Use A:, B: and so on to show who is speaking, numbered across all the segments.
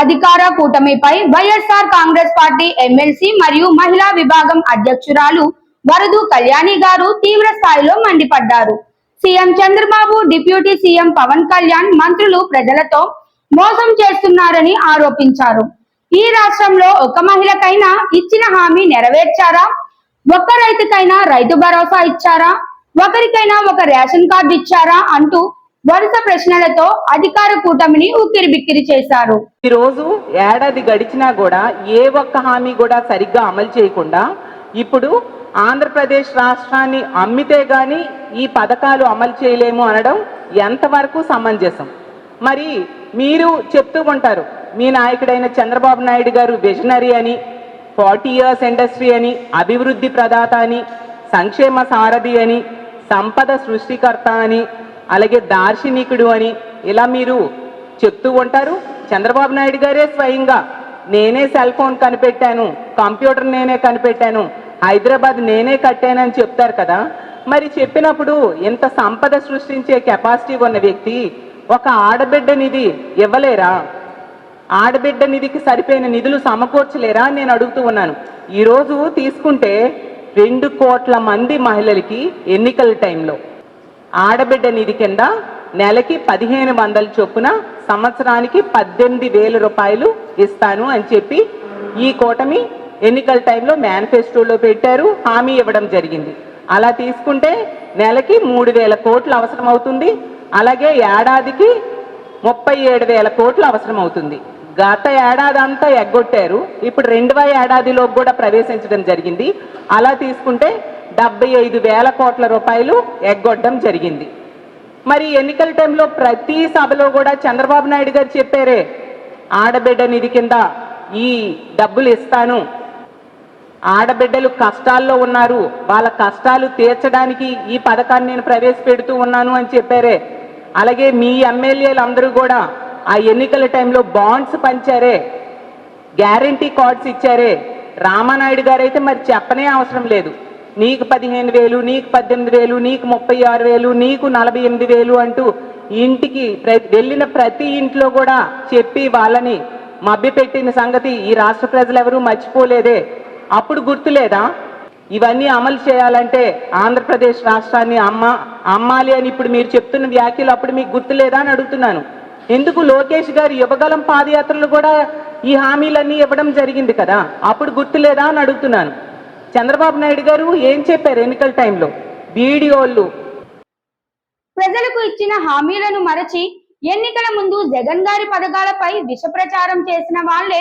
A: అధికార కూటమిపై YSR Congress party MLC మరియు మహిళా విభాగం అధ్యక్షురాలు వరదు కళ్యాణి గారు తీవ్ర స్థాయిలో మండిపడ్డారు. CM Chandrababu deputy CM Pawan Kalyan మంత్రులు ప్రజలతో మోసం చేస్తున్నారని ఆరోపించారు. ఈ రాష్ట్రంలో ఒక మహిళకైనా ఇచ్చిన హామీ నెరవేర్చారా? ఒక్క రైతుకైనా రైతు భరోసా ఇచ్చారా? ఒకరికైనా ఒక రేషన్ కార్డు ఇచ్చారా? అంటూ వరుస ప్రశ్నలతో అధికార కూటమిని ఉక్కిరిబిక్కిరి చేశారు.
B: ఈ రోజు ఏడాది గడిచినా కూడా ఏ ఒక్క హామీ కూడా సరిగ్గా అమలు చేయకుండా ఇప్పుడు ఆంధ్రప్రదేశ్ రాష్ట్రాన్ని అమ్మితే గాని ఈ పథకాలు అమలు చేయలేము అనడం ఎంతవరకు సమంజసం? మరి మీరు చెప్తూ ఉంటారు మీ నాయకుడైన చంద్రబాబు నాయుడు గారు విజనరీ అని ఫార్టీ ఇయర్స్ ఇండస్ట్రీ అని అభివృద్ధి ప్రదాత అని సంక్షేమ సారథి అని సంపద సృష్టికర్త అని అలాగే దార్శనికుడు అని ఇలా మీరు చెప్తూ ఉంటారు. చంద్రబాబు నాయుడు గారే స్వయంగా నేనే సెల్ ఫోన్ కనిపెట్టాను కంప్యూటర్ నేనే కనిపెట్టాను హైదరాబాద్ నేనే కట్టానని చెప్తారు కదా. మరి చెప్పినప్పుడు ఇంత సంపద సృష్టించే కెపాసిటీ ఉన్న వ్యక్తి ఒక ఆడబిడ్డ నిధి ఇవ్వలేరా? ఆడబిడ్డ నిధికి సరిపోయిన నిధులు సమకూర్చలేరా నేను అడుగుతూ ఉన్నాను. ఈరోజు తీసుకుంటే రెండు కోట్ల మంది మహిళలకి ఎన్నికల టైంలో ఆడబిడ్డ నిధి కింద నెలకి పదిహేను వందల చొప్పున సంవత్సరానికి పద్దెనిమిది వేల రూపాయలు ఇస్తాను అని చెప్పి ఈ కూటమి ఎన్నికల టైంలో మేనిఫెస్టోలో పెట్టారు. హామీ ఇవ్వడం జరిగింది. అలా తీసుకుంటే నెలకి మూడు వేల కోట్లు అవసరం అవుతుంది అలాగే ఏడాదికి ముప్పై ఏడు వేల కోట్లు అవసరం అవుతుంది గత ఏడాది అంతా ఎగ్గొట్టారు. ఇప్పుడు రెండవ ఏడాదిలో కూడా ప్రవేశించడం జరిగింది. అలా తీసుకుంటే డెబ్బై ఐదు వేల కోట్ల రూపాయలు ఎగ్గొట్టడం జరిగింది. మరి ఎన్నికల టైంలో ప్రతి సభలో కూడా చంద్రబాబు నాయుడు గారు చెప్పారే ఆడబిడ్డ నిధి కింద ఈ డబ్బులు ఇస్తాను. ఆడబిడ్డలు కష్టాల్లో ఉన్నారు వాళ్ళ కష్టాలు తీర్చడానికి ఈ పథకాన్ని నేను ప్రవేశపెడుతూ ఉన్నాను అని చెప్పారే. అలాగే మీ ఎమ్మెల్యేలు అందరూ కూడా ఆ ఎన్నికల టైంలో బాండ్స్ పంచారే గ్యారంటీ కార్డ్స్ ఇచ్చారే. రామానాయుడు గారైతే మరి చెప్పనే అవసరం లేదు. నీకు పదిహేను వేలు నీకు పద్దెనిమిది వేలు నీకు ముప్పై ఆరు వేలు నీకు నలభై ఎనిమిది వేలు అంటూ ఇంటికి వెళ్ళిన ప్రతి ఇంట్లో కూడా చెప్పి వాళ్ళని మభ్యపెట్టిన సంగతి ఈ రాష్ట్ర ప్రజలు ఎవరూ మర్చిపోలేదే. అప్పుడు గుర్తులేదా? ఇవన్నీ అమలు చేయాలంటే ఆంధ్రప్రదేశ్ రాష్ట్రాన్ని అమ్మ అమ్మాలి అని ఇప్పుడు మీరు చెప్తున్న వ్యాఖ్యలు అప్పుడు మీకు గుర్తులేదా అని అడుగుతున్నాను. ఎందుకు లోకేష్ గారు యువగలం పాదయాత్రలు కూడా ఈ హామీలన్నీ ఇవ్వడం జరిగింది కదా? అప్పుడు గుర్తులేదా అని అడుగుతున్నాను. చంద్రబాబు నాయుడు గారు ఏం చెప్పారు ఎన్నికల టైంలో? వీడియోలు.
A: ప్రజలకు ఇచ్చిన హామీలను మరచి ఎన్నికల ముందు జగన్ గారి పథకాలపై విష ప్రచారం చేసిన వాళ్ళే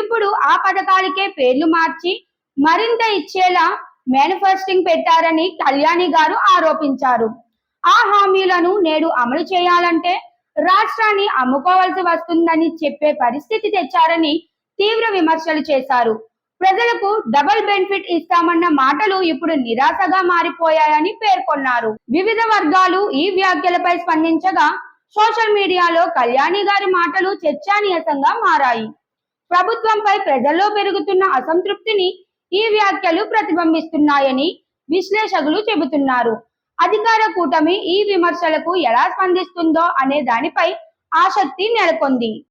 A: ఇప్పుడు ఆ పథకాలకే పేర్లు మార్చి మరింత ఇచ్చేలా మేనిఫెస్టింగ్ పెట్టారని కళ్యాణి గారు ఆరోపించారు. ఆ హామీలను నేడు అమలు చేయాలంటే రాష్ట్రాన్ని అమ్ముకోవాల్సి వస్తుందని చెప్పే పరిస్థితి తెచ్చారని తీవ్ర విమర్శలు చేశారు. ప్రజలకు డబుల్ బెనిఫిట్ ఇస్తామన్న మాటలు ఇప్పుడు నిరాశగా మారిపోయాయని పేర్కొన్నారు. వివిధ వర్గాలు ఈ వ్యాఖ్యలపై స్పందించగా సోషల్ మీడియాలో కళ్యాణి గారి మాటలు చర్చానీయాంశంగా మారాయి. ప్రభుత్వంపై ప్రజల్లో పెరుగుతున్న అసంతృప్తిని ఈ వ్యాఖ్యలు ప్రతిబింబిస్తున్నాయని విశ్లేషకులు చెబుతున్నారు. అధికార కూటమి ఈ విమర్శలకు ఎలా స్పందిస్తుందో అనే దానిపై ఆసక్తి నెలకొంది.